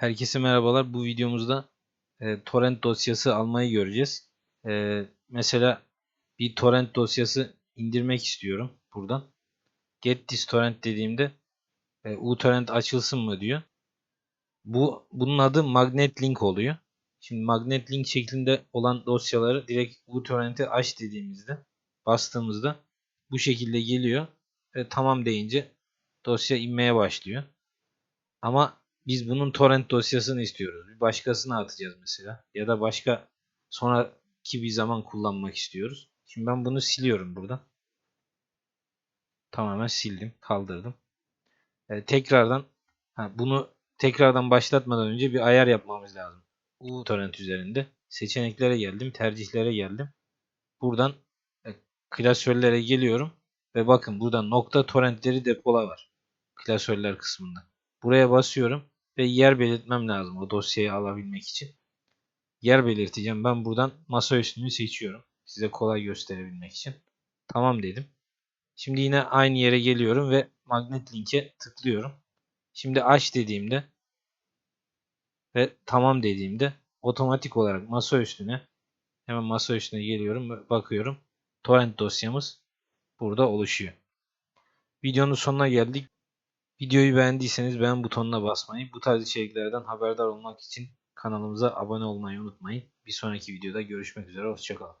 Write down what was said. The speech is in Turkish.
Herkese merhabalar. Bu videomuzda e, torrent dosyası almayı göreceğiz. E, mesela bir torrent dosyası indirmek istiyorum buradan. Get this torrent dediğimde e, uTorrent açılsın mı diyor. Bu bunun adı magnet link oluyor. Şimdi magnet link şeklinde olan dosyaları direkt uTorrent'e aç dediğimizde bastığımızda bu şekilde geliyor ve tamam deyince dosya inmeye başlıyor. Ama biz bunun torrent dosyasını istiyoruz. Bir başkasına atacağız mesela. Ya da başka sonraki bir zaman kullanmak istiyoruz. Şimdi ben bunu siliyorum buradan. Tamamen sildim. Kaldırdım. Ee, tekrardan ha, bunu tekrardan başlatmadan önce bir ayar yapmamız lazım. uTorrent üzerinde. Seçeneklere geldim. Tercihlere geldim. Buradan e, klasörlere geliyorum. Ve bakın burada nokta torrentleri depola var. Klasörler kısmında. Buraya basıyorum ve yer belirtmem lazım o dosyayı alabilmek için. Yer belirteceğim. Ben buradan masa üstünü seçiyorum. Size kolay gösterebilmek için. Tamam dedim. Şimdi yine aynı yere geliyorum ve magnet linke tıklıyorum. Şimdi aç dediğimde ve tamam dediğimde otomatik olarak masa üstüne hemen masa üstüne geliyorum ve bakıyorum. Torrent dosyamız burada oluşuyor. Videonun sonuna geldik. Videoyu beğendiyseniz beğen butonuna basmayı, bu tarz içeriklerden haberdar olmak için kanalımıza abone olmayı unutmayın. Bir sonraki videoda görüşmek üzere, hoşçakalın.